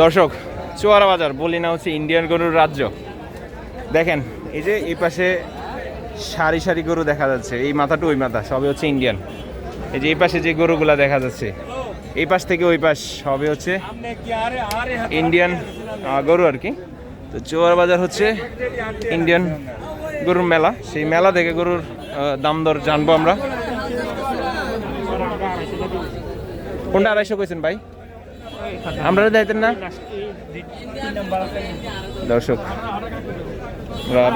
দর্শক চুয়ারা বাজার বলি না হচ্ছে ইন্ডিয়ান গরুর রাজ্য। দেখেন, এই যে এই পাশে সারি সারি গরু দেখা যাচ্ছে, এই মাথাটা ওই মাথা, সবই হচ্ছে ইন্ডিয়ান। এই যে এই পাশে যে গরুগুলা দেখা যাচ্ছে, এই পাশ থেকে ওই পাশ সবই হচ্ছে ইন্ডিয়ান গরু আর কি। তো চুয়ারা বাজার হচ্ছে ইন্ডিয়ান গরুর মেলা, সেই মেলা থেকে গরুর দাম দর জানব আমরা। কোনটা আড়াইশো কইছেন ভাই? আমরা যাইতেন না? দর্শক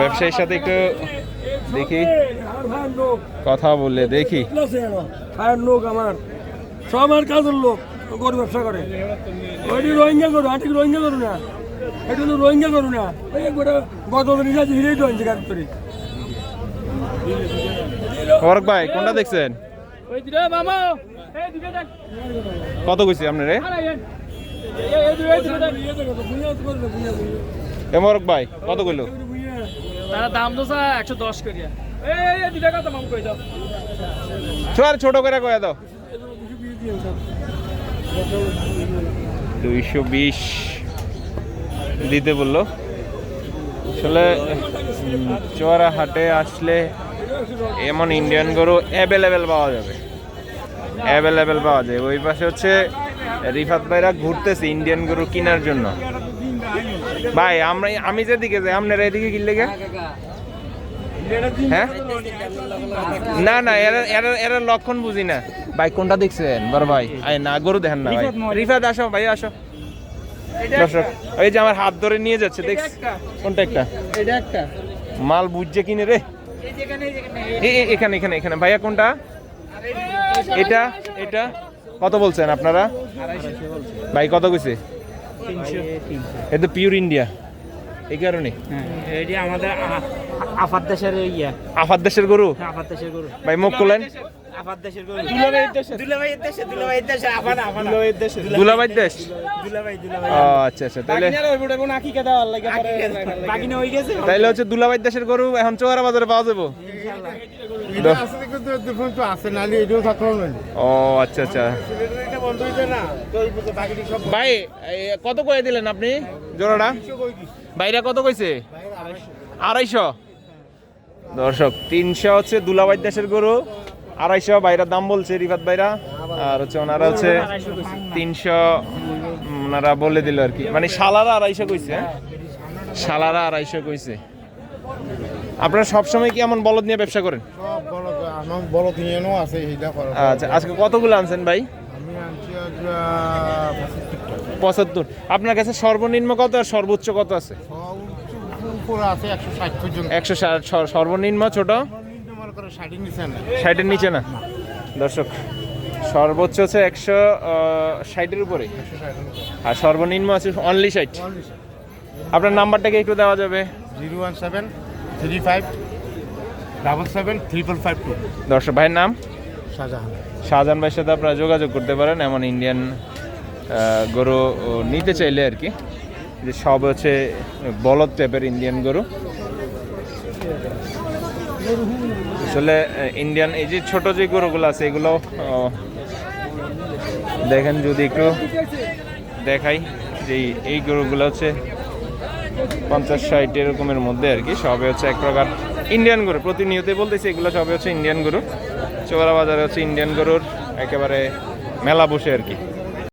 ব্যবসায়ীর সাথে একটু দেখি কথা বললে দেখি। খায়ের লোক আমার সব আমার কাজের লোক গরু ব্যবসা করে। ওইটি রোহিঙ্গা করু আটি রোহিঙ্গা করু না। এটা তো রোহিঙ্গা করু না। ওই গোটা গত আছে হিরেই রোহিঙ্গা কাজ করি। ফরক ভাই কোনটা দেখছেন? ওই দিলে মামা এই দিকে দেখ। কত কইছি আপনার? এ মরক ভাই কত কইলো? তারা দাম তো স্যার একশো দশ করিয়া। এই এই দিকে কত মাম কই দাও। ছোট ছোট করে কয়ে দাও। দুইশো বিশ দিতে বলল। আসলে চোয়ারা হাটে আসলে এমন ইন্ডিয়ান গরু অ্যাভেলেবেল পাওয়া যাবে। অ্যাভেলেবেল পাওয়া যায়। ওই পাশে হচ্ছে রিফাত ভাইরা ঘুরতেছে ইন্ডিয়ান গরু কেনার জন্য। ভাই আমরা আমি যেদিকে যাই আপনারা এদিকে কিনলে গে হ্যাঁ? না না এরা এরা এরা লক্ষণ বুঝি না। ভাই কোনটা দেখছেন? বড় ভাই আয় না গরু দেখেন না ভাই। রিফাত আসো ভাই আসো। দর্শক এই যে আমার হাত ধরে নিয়ে যাচ্ছে দেখ কোনটা একটা? এটা একটা। মাল বুঝছে কিনে রে। এখানে এখানে। এখানে ভাইয়া কোনটা? এটা এটা? কত বলছেন আপনারা? ভাই কত কইছে? এটা পিওর ইন্ডিয়া এই কারণে? এটি আমাদের আফার দেশের ইয়া। আফার দেশের গরু? আফার দেশের গরু। ভাই মুখ করলেন আফার দেশের গরু। দুলাভাইয়ের দেশে। দুলাভাইয়ের দেশে দুলাভাইয়ের দেশে আফার আফার দুলাভাইয়ের দেশে। দুলাবাই দেশ? দুলাভাই দুলাভাই। আচ্ছা আচ্ছা তাহলে বাকি না হয়ে গেছে। তাইলে হচ্ছে দুলাবাই দেশের গরু এখন চোয়ারা বাজারে পাওয়া যাব। ও আচ্ছা আচ্ছা। এটা বন্ধ হইছে না তো এই বুঝে বাকি সব ভাই কত করে দিলেন আপনি? জোড়াটা? বাইরে কত কইছে? আড়াইশো। দর্শক তিনশো হচ্ছে দুলাবাই দেশের গরু আড়াইশো বাইরের দাম বলছে রিফাত বাইরা আর হচ্ছে ওনারা হচ্ছে তিনশো ওনারা বলে দিল আর কি। মানে শালারা আড়াইশো কইছে হ্যাঁ? শালারা আড়াইশো কইছে। আপনারা সবসময় কি এমন বলদ নিয়ে ব্যবসা করেন? আচ্ছা আজকে কতগুলো আনছেন ভাই? আমি আনছি আজ পঁচাত্তর। আপনার কাছে সর্বনিম্ন কত আর সর্বোচ্চ কত আছে? একশো ষাট সর্বনিম্ন ছোট? ষাটের নিচে না। ষাটের নিচে না দর্শক সর্বোচ্চ হচ্ছে একশো ষাটের উপরে। আর সর্বনিম্ন আছে অনলি ষাট। আপনার নাম্বারটাকে একটু দেওয়া যাবে। Zero one seven three five double seven triple five two. দর্শক ভাইয়ের নাম? শাহজাহান। শাহজাহান ভাইয়ের সাথে আপনারা যোগাযোগ করতে পারেন। এমন ইন্ডিয়ান গরু নিতে চাইলে আর কি। যে সব হচ্ছে বলদ টাইপের ইন্ডিয়ান গরু। আসলে ইন্ডিয়ান এই যে ছোট যে গরুগুলো আছে, এগুলো দেখেন যদি একটু দেখাই যে এই- গরুগুলো হচ্ছে পঞ্চাশ ষাট এরকমের মধ্যে আর কি। সবে হচ্ছে এক প্রকার ইন্ডিয়ান গরু। প্রতিনিয়তই বলতেছি, এগুলো সবে হচ্ছে ইন্ডিয়ান গরু। চোরা বাজারে হচ্ছে ইন্ডিয়ান গরুর একেবারে মেলা বসে আর কি।